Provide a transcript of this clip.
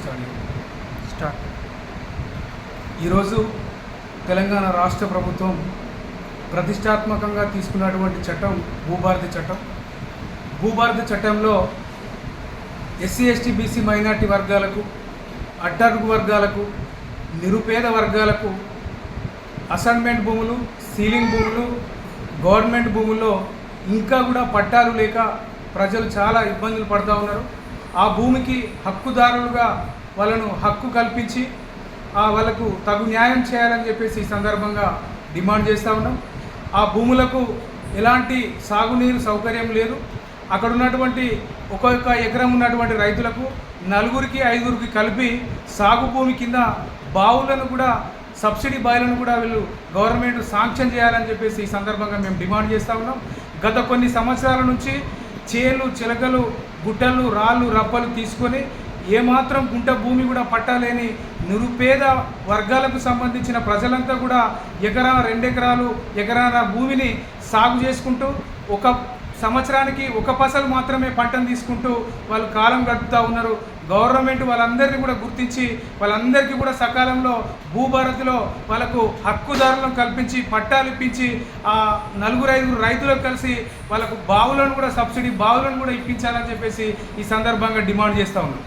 Start. Start. ఈరోజు తెలంగాణ రాష్ట్ర ప్రభుత్వం ప్రతిష్టాత్మకంగా తీసుకున్నటువంటి చట్టం భూభారతి చట్టం. భూభారతి చట్టంలో ఎస్సీ ఎస్టీ బీసీ మైనార్టీ వర్గాలకు అట్టడుగు వర్గాలకు నిరుపేద వర్గాలకు అసైన్మెంట్ భూములు సీలింగ్ భూములు గవర్నమెంట్ భూముల్లో ఇంకా కూడా పట్టాలు లేక ప్రజలు చాలా ఇబ్బందులు పడుతూ ఉన్నారు. ఆ భూమికి హక్కుదారులుగా వాళ్ళను హక్కు కల్పించి ఆ వాళ్ళకు తగు న్యాయం చేయాలని చెప్పేసి ఈ సందర్భంగా డిమాండ్ చేస్తూ ఉన్నాం. ఆ భూములకు ఎలాంటి సాగునీరు సౌకర్యం లేదు. అక్కడ ఉన్నటువంటి ఒక్కొక్క ఎకరం ఉన్నటువంటి రైతులకు నలుగురికి ఐదుగురికి కలిపి సాగు భూమి కింద బావులను కూడా సబ్సిడీ బాయిలను కూడా వీళ్ళు గవర్నమెంట్ శాంక్షన్ చేయాలని చెప్పేసి ఈ సందర్భంగా మేము డిమాండ్ చేస్తూ ఉన్నాం. గత కొన్ని సంవత్సరాల నుంచి చేలు చిలకలు గుట్టలు రాళ్ళు రప్పలు తీసుకొని ఏమాత్రం గుంట భూమి కూడా పట్టాలేని నిరుపేద వర్గాలకు సంబంధించిన ప్రజలంతా కూడా ఎకరా రెండెకరాలు ఎకరాల భూమిని సాగు చేసుకుంటూ ఒక సంవత్సరానికి ఒక పసలు మాత్రమే పంటను తీసుకుంటూ వాళ్ళు కాలం గడుపుతూ ఉన్నారు. గవర్నమెంట్ వాళ్ళందరినీ కూడా గుర్తించి వాళ్ళందరికీ కూడా సకాలంలో భూభారతిలో వాళ్ళకు హక్కుదారులను కల్పించి పట్టాలు ఇప్పించి ఆ నలుగురు ఐదుగురు రైతులకు కలిసి వాళ్ళకు బావులను కూడా సబ్సిడీ బావులను కూడా ఇప్పించాలని చెప్పేసి ఈ సందర్భంగా డిమాండ్ చేస్తూ ఉన్నాం.